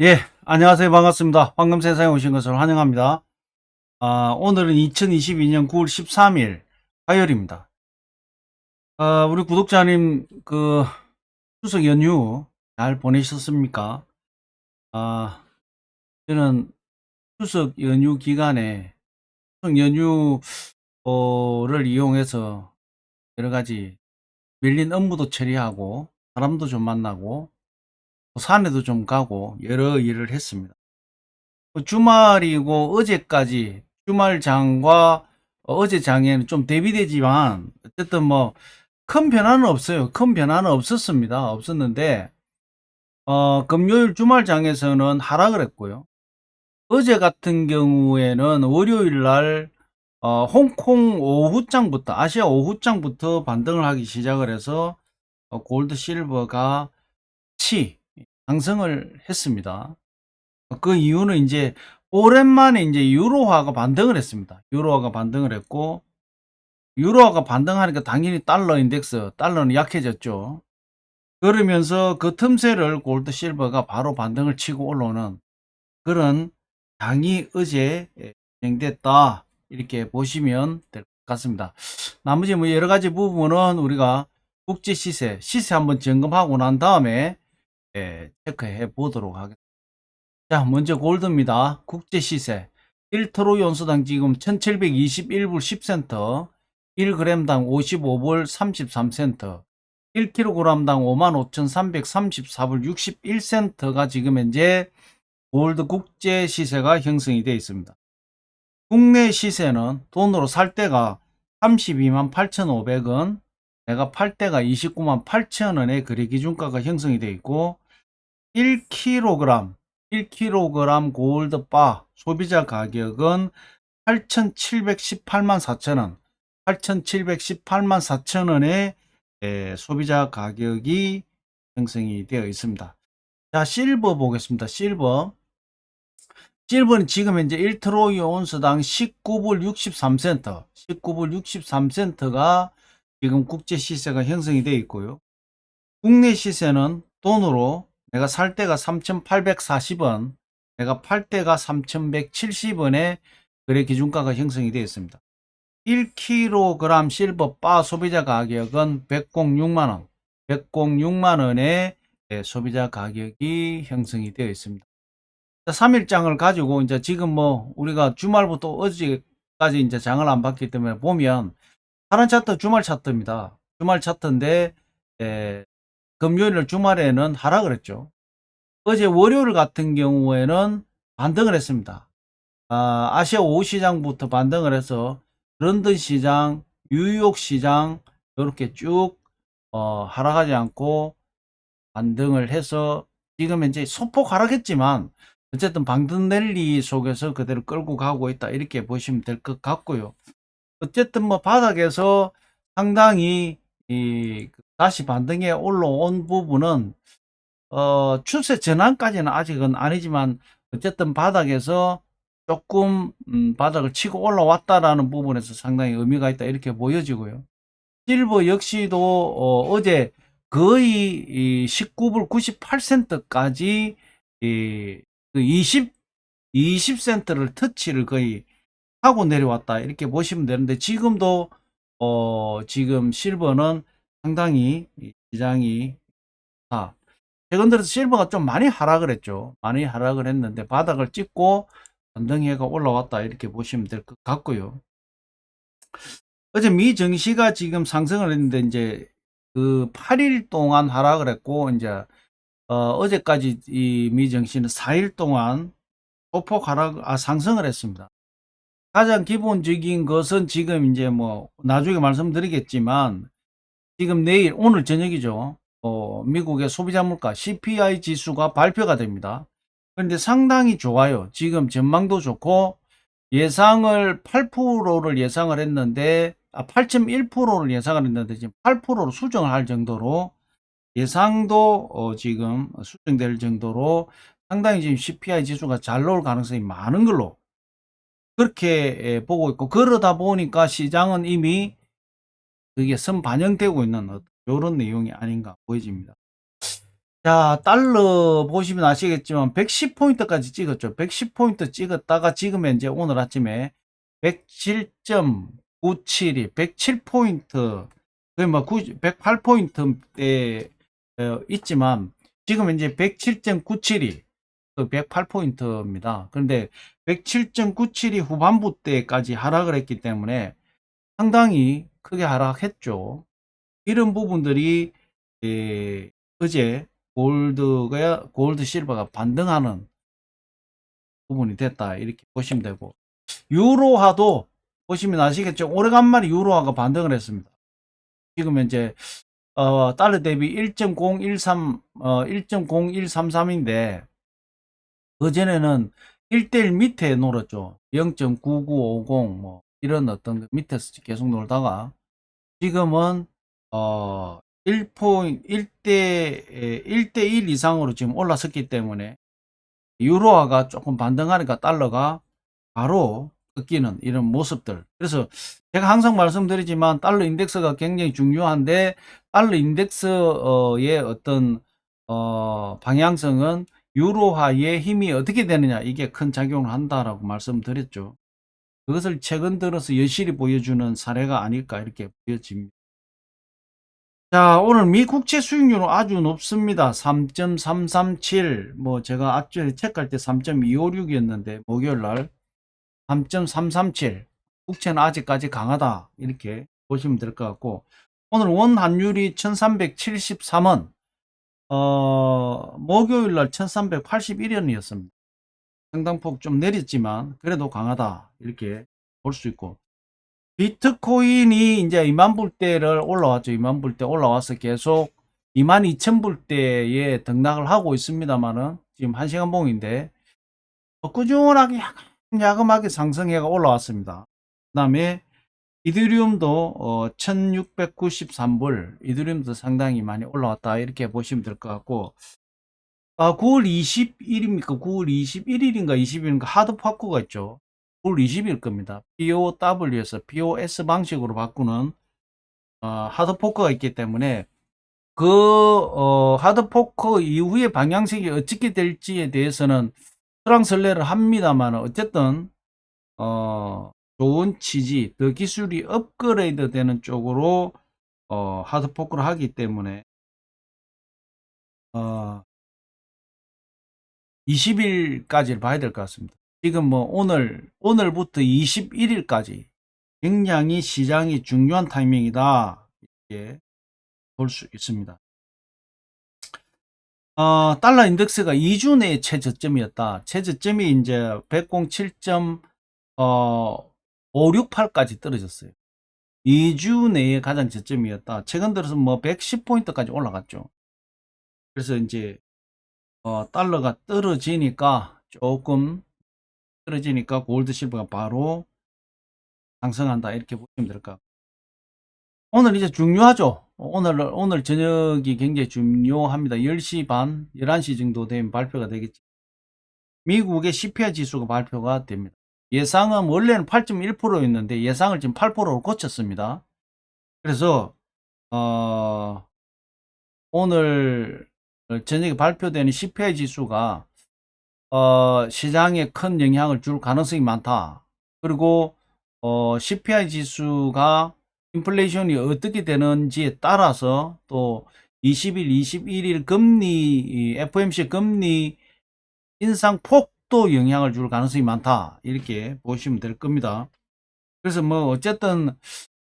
예, 안녕하세요. 반갑습니다. 황금 세상에 오신 것을 환영합니다. 아, 오늘은 2022년 9월 13일 화요일입니다. 아, 우리 구독자님, 그, 추석 연휴 잘 보내셨습니까? 아, 저는 추석 연휴 기간에 추석 연휴를 이용해서 여러 가지 밀린 업무도 처리하고 사람도 좀 만나고 또 산에도 좀 가고 여러 일을 했습니다. 그 주말이고 어제까지 주말장과 어제 장에는 좀 대비되지만 어쨌든 뭐 큰 변화는 없어요. 큰 변화는 없었습니다. 없었는데 어, 금요일 주말장에서는 하락을 했고요. 어제 같은 경우에는 월요일 날 어, 홍콩 오후장부터 아시아 오후장부터 반등을 하기 시작을 해서 어, 골드 실버가 치 상승을 했습니다. 그 이유는 이제 오랜만에 이제 유로화가 반등을 했습니다. 유로화가 반등을 했고 유로화가 반등하니까 당연히 달러 인덱스 달러는 약해졌죠. 그러면서 그 틈새를 골드 실버가 바로 반등을 치고 올라오는 그런 장이 어제 진행됐다 이렇게 보시면 될 것 같습니다. 나머지 뭐 여러 가지 부분은 우리가 국제 시세 시세 한번 점검하고 난 다음에 예, 체크해 보도록 하겠습니다. 자, 먼저 골드입니다. 국제 시세 1트로 연수당 지금 1721불 10센트, 1g당 55불 33센트, 1kg당 55,334불 61센트가 지금 현재 골드 국제 시세가 형성이 되어 있습니다. 국내 시세는 돈으로 살 때가 32만 8,500원, 내가 팔 때가 29만 8천원의 거래 기준가가 형성이 되어 있고 1kg 1kg 골드바 소비자 가격은 8,718만 4천원 8,718만 4천원의 소비자 가격이 형성이 되어 있습니다. 자 실버 보겠습니다. 실버 실버는 지금 현재 1트로이 온스당 19불 63센트 19불 63센트가 지금 국제 시세가 형성이 되어 있고요. 국내 시세는 돈으로 내가 살 때가 3,840원, 내가 팔 때가 3,170원에 거래 기준가가 형성이 되어 있습니다. 1kg 실버 바 소비자 가격은 106만원, 106만원의 소비자 가격이 형성이 되어 있습니다. 3일장을 가지고 이제 지금 뭐 우리가 주말부터 어제까지 이제 장을 안 봤기 때문에 보면 파란 차트 주말 차트입니다. 주말 차트인데 에, 금요일 주말에는 하락을 했죠. 어제 월요일 같은 경우에는 반등을 했습니다. 아, 시아 오후 시장부터 반등을 해서 런던 시장, 뉴욕 시장 이렇게 쭉 어, 하락하지 않고 반등을 해서 지금 현재 소폭 하락했지만 어쨌든 방등 랠리 속에서 그대로 끌고 가고 있다 이렇게 보시면 될 것 같고요. 어쨌든 뭐 바닥에서 상당히 이 다시 반등에 올라온 부분은 어 추세 전환까지는 아직은 아니지만 어쨌든 바닥에서 조금 음, 바닥을 치고 올라왔다라는 부분에서 상당히 의미가 있다 이렇게 보여지고요. 실버 역시도 어, 제 거의 19불 98센트까지 이, 20 20센트를 터치를 거의 하고 내려왔다 이렇게 보시면 되는데 지금도 어 지금 실버는 상당히 시장이 아 최근 들어서 실버가 좀 많이 하락을 했죠 많이 하락을 했는데 바닥을 찍고 전등해가 올라왔다 이렇게 보시면 될 것 같고요 어제 미 증시가 지금 상승을 했는데 이제 그 8일 동안 하락을 했고 이제 어, 어제까지 이 미 증시는 4일 동안 소폭 하락 아 상승을 했습니다. 가장 기본적인 것은 지금 이제 뭐 나중에 말씀드리겠지만 지금 내일 오늘 저녁이죠. 어, 미국의 소비자 물가 CPI 지수가 발표가 됩니다. 그런데 상당히 좋아요. 지금 전망도 좋고 예상을 8%를 예상을 했는데 아, 8.1%를 예상을 했는데 지금 8%로 수정을 할 정도로 예상도 어, 지금 수정될 정도로 상당히 지금 CPI 지수가 잘 나올 가능성이 많은 걸로 그렇게 예, 보고 있고 그러다 보니까 시장은 이미 그게 선반영되고 있는 이런 내용이 아닌가 보여집니다. 자, 달러 보시면 아시겠지만 110포인트까지 찍었죠. 110포인트 찍었다가 지금 현재 오늘 아침에 107.972, 107포인트, 거의 뭐 108포인트대 어, 있지만 지금 현재 107.972, 그 108포인트입니다. 그런데 107.972 후반부 때까지 하락을 했기 때문에 상당히 크게 하락했죠. 이런 부분들이 에, 어제 골드가 골드 실버가 반등하는 부분이 됐다 이렇게 보시면 되고. 유로화도 보시면 아시겠죠? 오래간만에 유로화가 반등을 했습니다. 지금 현재 어, 달러 대비 1.013 어, 1.0133인데 그전에는 1대1 밑에 놀았죠. 0.9950 뭐 이런 어떤 그 밑에서 계속 놀다가 지금은 어 1포인 1대 1대1 이상으로 지금 올라섰기 때문에 유로화가 조금 반등하니까 달러가 바로 꺾이는 이런 모습들. 그래서 제가 항상 말씀드리지만 달러 인덱스가 굉장히 중요한데 달러 인덱스의 어떤 어 방향성은 유로화의 힘이 어떻게 되느냐 이게 큰 작용을 한다라고 말씀드렸죠. 그것을 최근 들어서 여실히 보여주는 사례가 아닐까 이렇게 보여집니다. 자, 오늘 미 국채 수익률은 아주 높습니다. 3.337. 뭐 제가 앞전에 체크할 때 3.256이었는데 목요일 날 3.337. 국채는 아직까지 강하다. 이렇게 보시면 될 것 같고 오늘 원 환율이 1373원. 어, 목요일 날 1381원이었습니다. 상당폭 좀 내렸지만 그래도 강하다. 이렇게 볼 수 있고 비트코인이 이제 2만 불대를 올라왔죠. 2만 불대 올라와서 계속 2만 2천 불대에 등락을 하고 있습니다만은 지금 1시간 봉인데 어, 꾸준하게 야금하게 상승해가 올라왔습니다. 그 다음에 이더리움도 어, 1693불 이더리움도 상당히 많이 올라왔다 이렇게 보시면 될 것 같고 아, 9월 21일입니까? 9월 21일인가 20일인가 하드파크가 있죠. 9월 20일 겁니다. POW에서 POS 방식으로 바꾸는 어, 하드포크가 있기 때문에 그 어, 하드포크 이후의 방향색이 어떻게 될지에 대해서는 설랑설레를 합니다만 어쨌든 어, 좋은 취지, 더 기술이 업그레이드 되는 쪽으로 어, 하드포크를 하기 때문에 어, 20일까지를 봐야 될 것 같습니다. 지금 뭐 오늘, 오늘부터 21일까지 굉장히 시장이 중요한 타이밍이다. 이렇게 볼 수 있습니다. 어, 달러 인덱스가 2주 내에 최저점이었다. 최저점이 이제 107.568까지 떨어졌어요. 2주 내에 가장 저점이었다. 최근 들어서 뭐 110포인트까지 올라갔죠. 그래서 이제 어, 달러가 떨어지니까 조금 떨어지니까 골드 실버가 바로 상승한다 이렇게 보시면 될 것 같고 오늘 이제 중요하죠. 오늘 오늘 저녁이 굉장히 중요합니다. 10시 반 11시 정도 되면 발표가 되겠죠. 미국의 CPI 지수가 발표가 됩니다. 예상은 원래는 8.1%였는데 예상을 지금 8%로 고쳤습니다. 그래서 어, 오늘 저녁에 발표되는 CPI 지수가 어, 시장에 큰 영향을 줄 가능성이 많다. 그리고 어, CPI 지수가 인플레이션이 어떻게 되는지에 따라서 또 20일, 21일 금리 FOMC 금리 인상 폭도 영향을 줄 가능성이 많다. 이렇게 보시면 될 겁니다. 그래서 뭐 어쨌든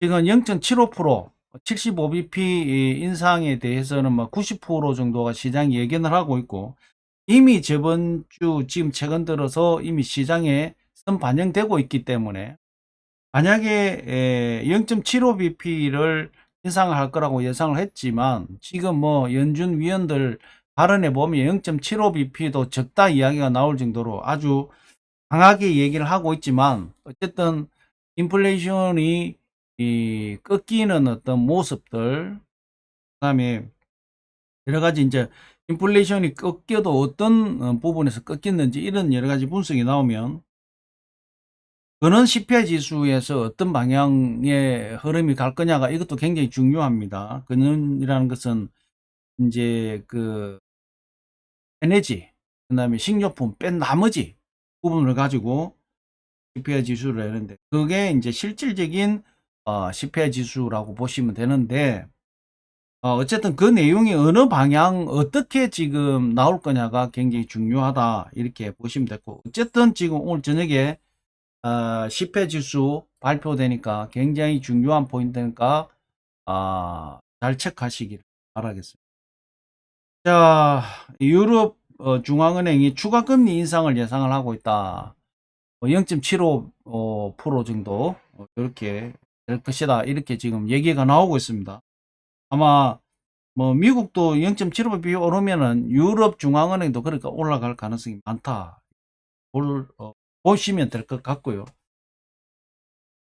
지금 0.75% 75bp 인상에 대해서는 뭐 90% 정도가 시장이 예견을 하고 있고 이미 저번 주 지금 최근 들어서 이미 시장에 선 반영되고 있기 때문에 만약에 0.75bp를 인상을 할 거라고 예상을 했지만 지금 뭐 연준 위원들 발언에 보면 0.75bp도 적다 이야기가 나올 정도로 아주 강하게 얘기를 하고 있지만 어쨌든 인플레이션이 꺾이는 어떤 모습들 그 다음에 여러 가지 이제 인플레이션이 꺾여도 어떤 어, 부분에서 꺾였는지 이런 여러 가지 분석이 나오면 그는 CPI 지수에서 어떤 방향의 흐름이 갈 거냐가 이것도 굉장히 중요합니다. 근원이라는 것은 이제 그 에너지, 그 다음에 식료품 뺀 나머지 부분을 가지고 CPI 지수를 내는데 그게 이제 실질적인 어, CPI 지수라고 보시면 되는데 어, 어쨌든 그 내용이 어느 방향 어떻게 지금 나올 거냐가 굉장히 중요하다 이렇게 보시면 되고 어쨌든 지금 오늘 저녁에 어, CPI 지수 발표되니까 굉장히 중요한 포인트니까 아, 잘 체크하시길 바라겠습니다. 자, 유럽 어, 중앙은행이 추가 금리 인상을 예상을 하고 있다. 0.75% 정도 어, 이렇게 될 것이다. 이렇게 지금 얘기가 나오고 있습니다. 아마 뭐 미국도 0.75% 오르면은 유럽 중앙은행도 그러니까 올라갈 가능성이 많다. 볼, 어, 보시면 될 것 같고요.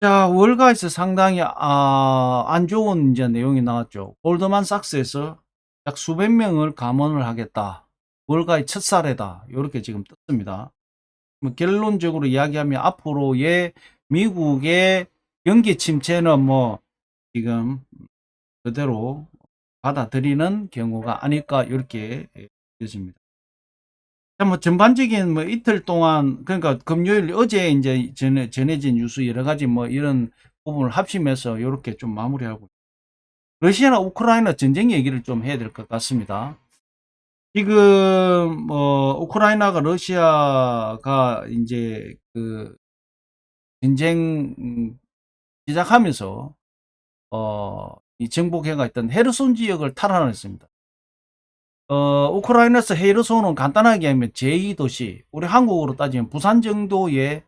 자, 월가에서 상당히 아, 안 좋은 이제 내용이 나왔죠. 골드만삭스에서 약 수백 명을 감원을 하겠다. 월가의 첫 사례다. 이렇게 지금 떴습니다. 뭐 결론적으로 이야기하면 앞으로의 미국의 경기 침체는 뭐 지금 그대로 받아들이는 경우가 아닐까 이렇게 보여집니다. 자, 뭐 전반적인 뭐 이틀 동안 그러니까 금요일 어제 이제 전해, 전해진 뉴스 여러 가지 뭐 이런 부분을 합심해서 이렇게 좀 마무리하고 러시아나 우크라이나 전쟁 얘기를 좀 해야 될 것 같습니다. 지금 뭐 우크라이나가 러시아가 이제 그 전쟁 음, 시작하면서 어 이 정복해가 있던 헤르손 지역을 탈환했습니다. 어 우크라이나에서 헤르손은 간단하게 하면 제2도시 우리 한국으로 따지면 부산 정도의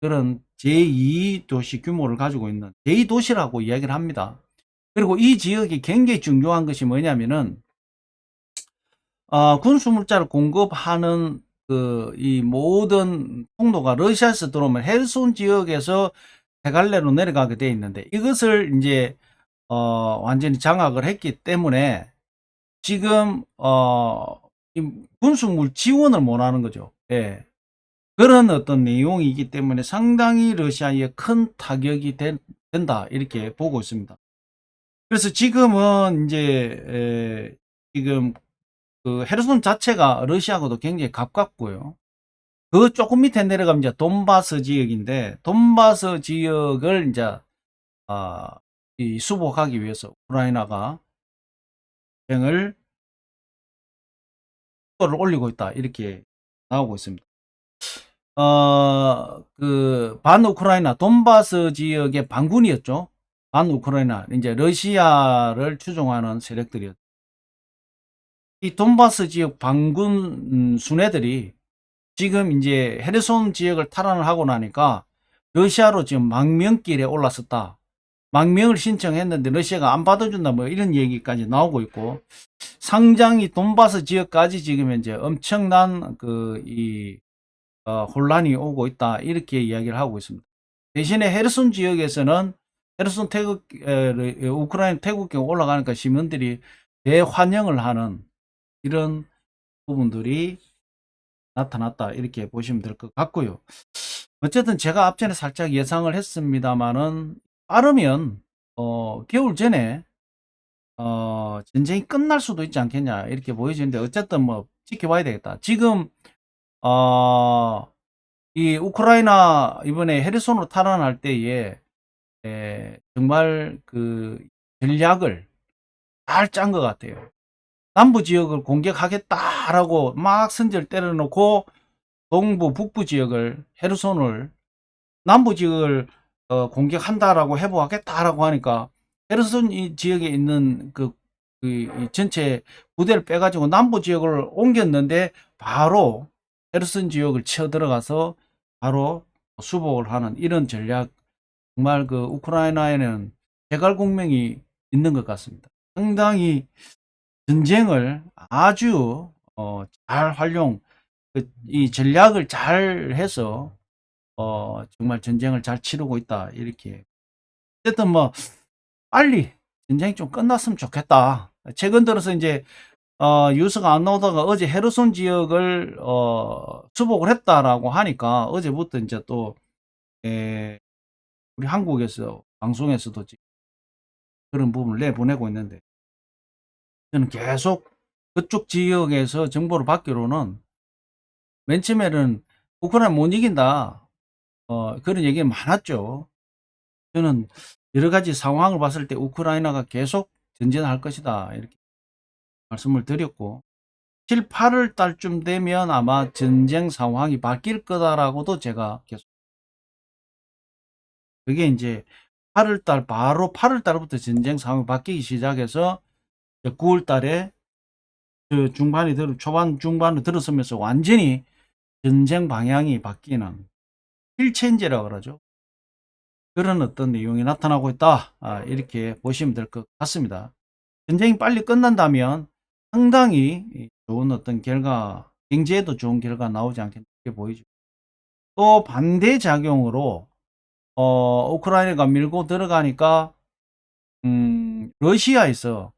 그런 제2도시 규모를 가지고 있는 제2도시라고 이야기를 합니다. 그리고 이 지역이 굉장히 중요한 것이 뭐냐면은 어, 군수물자를 공급하는 그 이 모든 통로가 러시아에서 들어오면 헬손 지역에서 대갈래로 내려가게 돼 있는데 이것을 이제 어, 완전히 장악을 했기 때문에 지금 어, 이 군수물 지원을 못하는 거죠. 예. 그런 어떤 내용이기 때문에 상당히 러시아에 큰 타격이 된, 된다 이렇게 보고 있습니다. 그래서 지금은 이제 에, 지금 그 헤르손 자체가 러시아하고도 굉장히 가깝고요. 그 조금 밑에 내려가면 이제 돈바스 지역인데 돈바스 지역을 이제 아, 이 수복하기 위해서 우크라이나가 병을 속도를 올리고 있다 이렇게 나오고 있습니다. 어, 그, 반 우크라이나, 돈바스 지역의 반군이었죠. 반 우크라이나, 이제 러시아를 추종하는 세력들이었죠. 이 돈바스 지역 반군 음, 순애들이 지금 이제 헤르손 지역을 탈환을 하고 나니까 러시아로 지금 망명길에 올랐었다. 망명을 신청했는데 러시아가 안 받아준다 뭐 이런 얘기까지 나오고 있고 상당히 돈바스 지역까지 지금 현재 엄청난 그이 어, 혼란이 오고 있다 이렇게 이야기를 하고 있습니다. 대신에 헤르손 지역에서는 헤르손 태국 에, 우크라이나 태국경 올라가니까 시민들이 대환영을 하는 이런 부분들이 나타났다 이렇게 보시면 될 것 같고요. 어쨌든 제가 앞전에 살짝 예상을 했습니다만은 빠르면 어, 겨울 전에 어, 전쟁이 끝날 수도 있지 않겠냐 이렇게 보여지는데 어쨌든 뭐 지켜봐야 되겠다. 지금 어, 이 우크라이나 이번에 헤르손으로 탈환할 때에 에, 정말 그 전략을 잘 짠 것 같아요. 남부 지역을 공격하겠다라고 막 선절 때려놓고 동부 북부 지역을 헤르손을 남부 지역을 어, 공격한다라고 해보겠다라고 하니까 헤르손 이 지역에 있는 그, 그 전체 부대를 빼가지고 남부 지역을 옮겼는데 바로 헤르손 지역을 치어 들어가서 바로 수복을 하는 이런 전략 정말 그 우크라이나에는 제갈공명이 있는 것 같습니다. 상당히 전쟁을 아주 어, 잘 활용 그, 이 전략을 잘 해서 어, 정말 전쟁을 잘 치르고 있다 이렇게. 어쨌든 뭐 빨리 전쟁이 좀 끝났으면 좋겠다. 최근 들어서 이제 어, 뉴스가 안 나오다가 어제 헤르손 지역을 어, 수복을 했다라고 하니까 어제부터 이제 또 에, 우리 한국에서 방송에서도 지금 그런 부분을 내보내고 있는데 저는 계속 그쪽 지역에서 정보를 받기로는 맨 처음에는 우크라이나 못 이긴다. 어, 그런 얘기가 많았죠. 저는 여러 가지 상황을 봤을 때 우크라이나가 계속 전진할 것이다. 이렇게 말씀을 드렸고, 7, 8월 달쯤 되면 아마 전쟁 상황이 바뀔 거다라고도 제가 계속. 그게 이제 8월 달, 바로 8월 달부터 전쟁 상황이 바뀌기 시작해서 9월 달에 그 중반이 들, 초반, 중반을 들어서면서 완전히 전쟁 방향이 바뀌는 힐체인지라고 그러죠. 그런 어떤 내용이 나타나고 있다. 아, 이렇게 보시면 될 것 같습니다. 전쟁이 빨리 끝난다면 상당히 좋은 어떤 결과, 경제에도 좋은 결과 나오지 않겠나 보이죠. 또 반대 작용으로 어, 우크라이나가 밀고 들어가니까 음, 러시아에서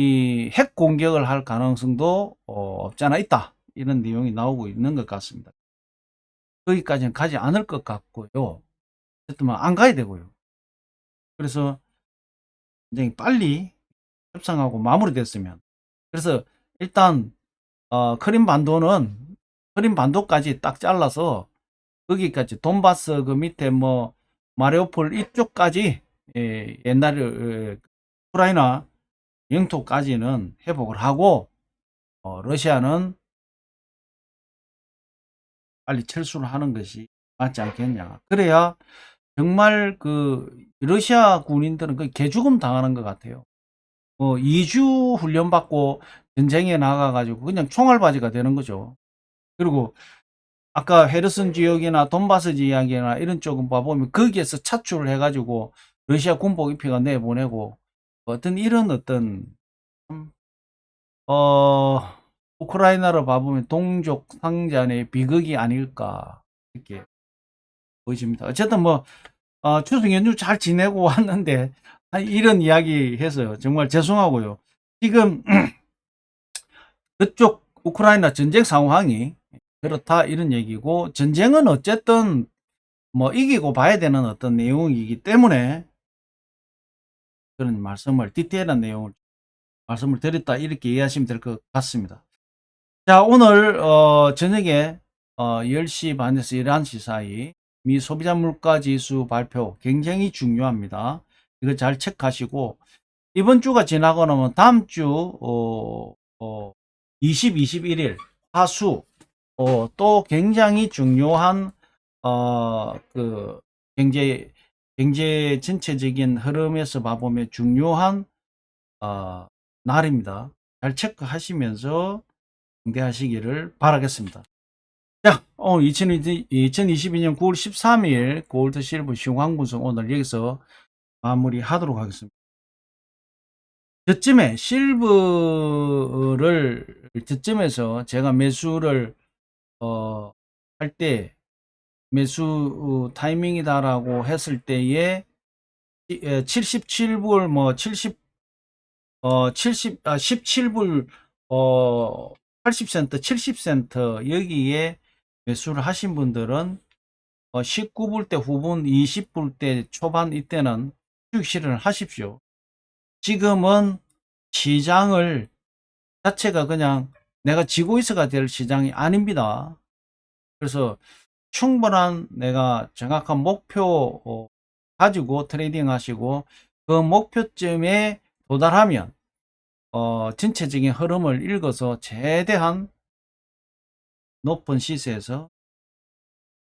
이 핵 공격을 할 가능성도 어, 없지 않아 있다. 이런 내용이 나오고 있는 것 같습니다. 거기까지는 가지 않을 것 같고요. 어쨌든 뭐안 가야 되고요. 그래서 굉장히 빨리 협상하고 마무리됐으면. 그래서 일단 어, 크림 반도는 크림 반도까지 딱 잘라서 거기까지 돈바스 그 밑에 뭐 마리오폴 이쪽까지 예, 옛날에 어, 우크라이나 영토까지는 회복을 하고 어, 러시아는 빨리 철수를 하는 것이 맞지 않겠냐. 그래야 정말 그 러시아 군인들은 그 개죽음 당하는 것 같아요. 뭐 2주 훈련 받고 전쟁에 나가가지고 그냥 총알바지가 되는 거죠. 그리고 아까 헤르슨 지역이나 돈바스 지역이나 이런 쪽은 봐보면 거기에서 차출을 해가지고 러시아 군복 입혀가 내보내고 어떤 이런 어떤 참, 어 우크라이나로 봐보면 동족 상잔의 비극이 아닐까 이렇게 보여집니다. 어쨌든 뭐 어, 추석 연휴 잘 지내고 왔는데 아, 이런 이야기 해서요. 정말 죄송하고요. 지금 그쪽 우크라이나 전쟁 상황이 그렇다 이런 얘기고 전쟁은 어쨌든 뭐 이기고 봐야 되는 어떤 내용이기 때문에 그런 말씀을 디테일한 내용을 말씀을 드렸다 이렇게 이해하시면 될 것 같습니다. 자 오늘 어, 저녁에 어, 10시 반에서 11시 사이 미 소비자 물가 지수 발표 굉장히 중요합니다. 이거 잘 체크하시고 이번 주가 지나고 나면 다음 주 어, 어, 20, 21일 화수 어, 또 굉장히 중요한 어, 그 경제 경제 전체적인 흐름에서 봐보면 중요한 어, 날입니다. 잘 체크하시면서 응대하시기를 바라겠습니다. 자, 오늘 2022, 2022년 9월 13일 골드 실버 시황 분석 오늘 여기서 마무리하도록 하겠습니다. 저쯤에 실버를 저쯤에서 제가 매수를 어, 할때 매수 어, 타이밍이다라고 했을 때에 77불 뭐 70, 어, 70, 아, 17불, 어, 80센트, 70센트 여기에 매수를 하신 분들은 어, 19불 대 후분, 20불 대 초반 이때는 수익 실현을 하십시오. 지금은 시장을 자체가 그냥 내가 지고 있어가 될 시장이 아닙니다. 그래서 충분한 내가 정확한 목표 어, 가지고 트레이딩 하시고 그 목표점에 도달하면 어, 전체적인 흐름을 읽어서 최대한 높은 시세에서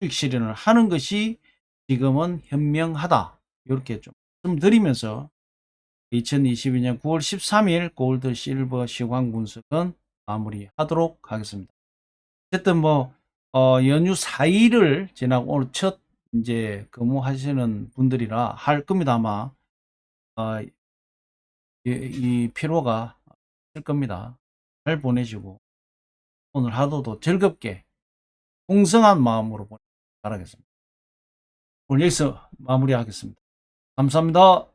수익 실현을 하는 것이 지금은 현명하다. 이렇게 좀 말씀드리면서 2022년 9월 13일 골드 실버 시황 분석은 마무리하도록 하겠습니다. 어쨌든 뭐 어, 연휴 4일을 지나고 오늘 첫 이제 근무하시는 분들이라 할 겁니다 아마 어, 이, 이 피로가 있을 겁니다. 잘 보내시고 오늘 하루도 즐겁게 풍성한 마음으로 보내기 바라겠습니다. 오늘 여기서 마무리하겠습니다. 감사합니다.